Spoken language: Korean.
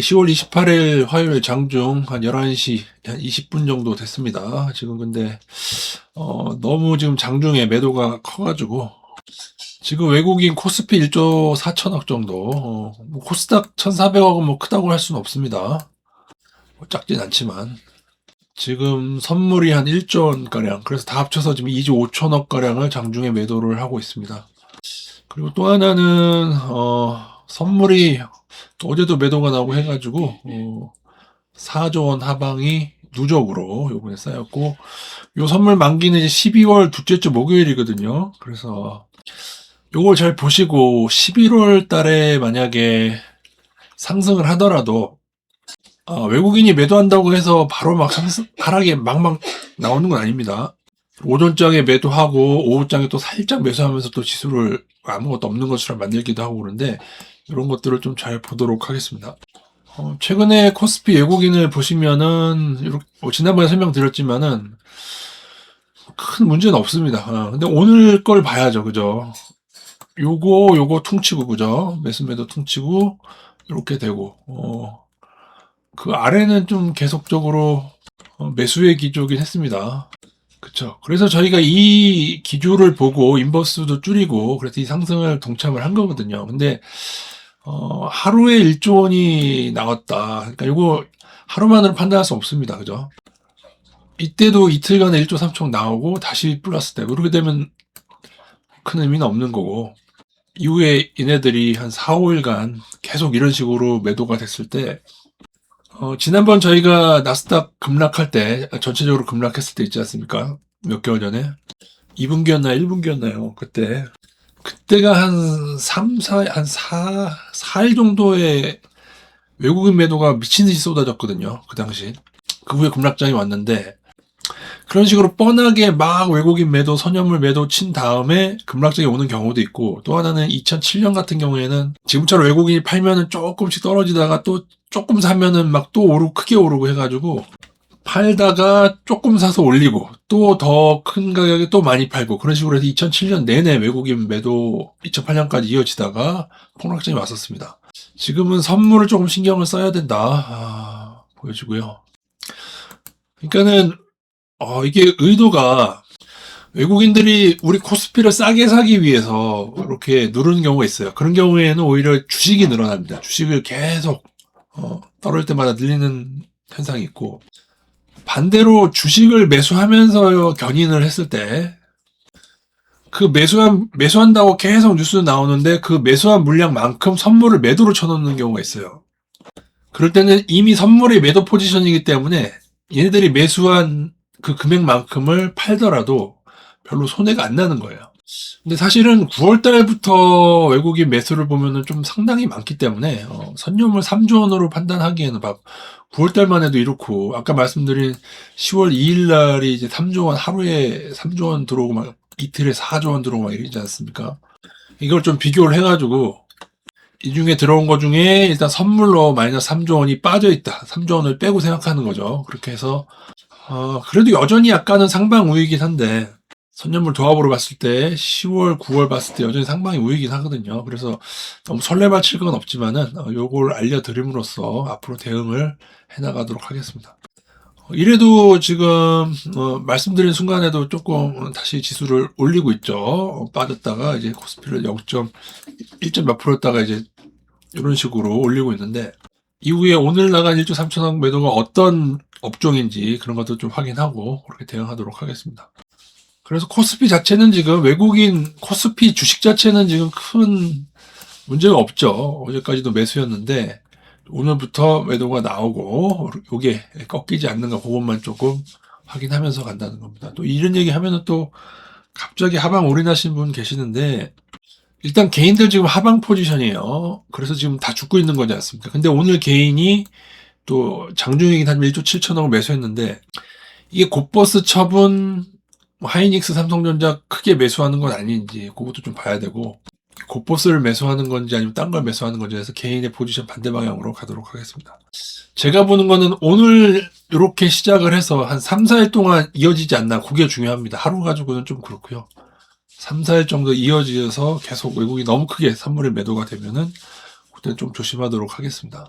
10월 28일 화요일 장중 한 11시 한 20분 정도 됐습니다. 지금 근데 어, 너무 지금 장중에 매도가 커가지고 지금 외국인 코스피 1조 4천억 정도 어, 뭐 코스닥 1,400억은 뭐 크다고 할 수는 없습니다. 뭐 작진 않지만 지금 선물이 한 1조 원가량 그래서 다 합쳐서 지금 2조 5천억 가량을 장중에 매도를 하고 있습니다. 그리고 또 하나는 어, 선물이 또 어제도 매도가 나오고 해가지고 어, 4조 원 하방이 누적으로 요번에 쌓였고 요 선물 만기는 이제 12월 둘째 주 목요일이거든요. 그래서 요걸 잘 보시고 11월 달에 만약에 상승을 하더라도 아, 외국인이 매도한다고 해서 바로 막 상승 하락이 막막 나오는 건 아닙니다. 오전장에 매도하고 오후장에 또 살짝 매수하면서 또 지수를 아무것도 없는 것처럼 만들기도 하고 그러는데 이런 것들을 좀 잘 보도록 하겠습니다. 어, 최근에 코스피 외국인을 보시면은 이렇게 뭐 지난번에 설명드렸지만은 큰 문제는 없습니다. 어, 근데 오늘 걸 봐야죠, 그죠? 요거 요거 퉁치고 그죠? 매수 매도 퉁치고 이렇게 되고 어, 그 아래는 좀 계속적으로 어, 매수의 기조긴 했습니다. 그쵸. 그래서 저희가 이 기조를 보고 인버스도 줄이고 그래서 이 상승을 동참을 한 거거든요. 근데 어, 하루에 1조 원이 나왔다. 그러니까 이거 하루만으로 판단할 수 없습니다. 그죠? 이때도 이틀간에 1조 3천 나오고 다시 플러스 되고 그렇게 되면 큰 의미는 없는 거고 이후에 얘네들이 한 4, 5일간 계속 이런 식으로 매도가 됐을 때 어, 지난번 저희가 나스닥 급락할 때 전체적으로 급락했을 때 있지 않습니까? 몇 개월 전에 2분기였나 1분기였나요? 그때 그때가 한 3, 4, 한 4, 4일 정도의 외국인 매도가 미친 듯이 쏟아졌거든요. 그 당시. 그 후에 급락장이 왔는데, 그런 식으로 뻔하게 막 외국인 매도, 선현물 매도 친 다음에 급락장이 오는 경우도 있고, 또 하나는 2007년 같은 경우에는 지금처럼 외국인이 팔면은 조금씩 떨어지다가 또 조금 사면은 막 또 오르고, 크게 오르고 해가지고, 팔다가 조금 사서 올리고 또 더 큰 가격에 또 많이 팔고 그런 식으로 해서 2007년 내내 외국인 매도 2008년까지 이어지다가 폭락장이 왔었습니다. 지금은 선물을 조금 신경을 써야 된다 아, 보여지고요. 그러니까는 어, 이게 의도가 외국인들이 우리 코스피를 싸게 사기 위해서 이렇게 누르는 경우가 있어요. 그런 경우에는 오히려 주식이 늘어납니다. 주식을 계속 어, 떨어질 때마다 늘리는 현상이 있고 반대로 주식을 매수하면서 견인을 했을 때, 그 매수한, 매수한다고 계속 뉴스 나오는데 그 매수한 물량만큼 선물을 매도로 쳐놓는 경우가 있어요. 그럴 때는 이미 선물이 매도 포지션이기 때문에 얘네들이 매수한 그 금액만큼을 팔더라도 별로 손해가 안 나는 거예요. 근데 사실은 9월 달부터 외국인 매수를 보면은 좀 상당히 많기 때문에, 어, 선료물 3조 원으로 판단하기에는 막 9월 달만 해도 이렇고, 아까 말씀드린 10월 2일 날이 이제 3조 원, 하루에 3조 원 들어오고 막 이틀에 4조 원 들어오고 막 이러지 않습니까? 이걸 좀 비교를 해가지고, 이 중에 들어온 것 중에 일단 선물로 마이너스 3조 원이 빠져 있다. 3조 원을 빼고 생각하는 거죠. 그렇게 해서, 어, 그래도 여전히 약간은 상방 우위이긴 한데, 선년물 조합으로 봤을 때 10월, 9월 봤을 때 여전히 상방이 우위긴 하거든요. 그래서 너무 설레발 칠 건 없지만은 어, 요걸 알려드림으로써 앞으로 대응을 해나가도록 하겠습니다. 어, 이래도 지금 어, 말씀드린 순간에도 조금 다시 지수를 올리고 있죠. 어, 빠졌다가 이제 코스피를 0.1. 몇 프로였다가 이제 이런 식으로 올리고 있는데 이후에 오늘 나간 1조 3천억 매도가 어떤 업종인지 그런 것도 좀 확인하고 그렇게 대응하도록 하겠습니다. 그래서 코스피 자체는 지금 외국인 코스피 주식 자체는 지금 큰 문제가 없죠. 어제까지도 매수였는데 오늘부터 매도가 나오고 요게 꺾이지 않는가 그것만 조금 확인하면서 간다는 겁니다. 또 이런 얘기 하면은 또 갑자기 하방 올인하신 분 계시는데 일단 개인들 지금 하방 포지션이에요. 그래서 지금 다 죽고 있는 거지 않습니까? 근데 오늘 개인이 또 장중이긴 한 1조 7천억을 매수했는데 이게 곧버스 처분 뭐 하이닉스 삼성전자 크게 매수하는 건 아닌지 그것도 좀 봐야 되고 곧버스를 매수하는 건지 아니면 딴 걸 매수하는 건지 해서 개인의 포지션 반대 방향으로 가도록 하겠습니다. 제가 보는 거는 오늘 이렇게 시작을 해서 한 3, 4일 동안 이어지지 않나 그게 중요합니다. 하루 가지고는 좀 그렇고요. 3, 4일 정도 이어져서 계속 외국이 너무 크게 선물의 매도가 되면은 그때 좀 조심하도록 하겠습니다.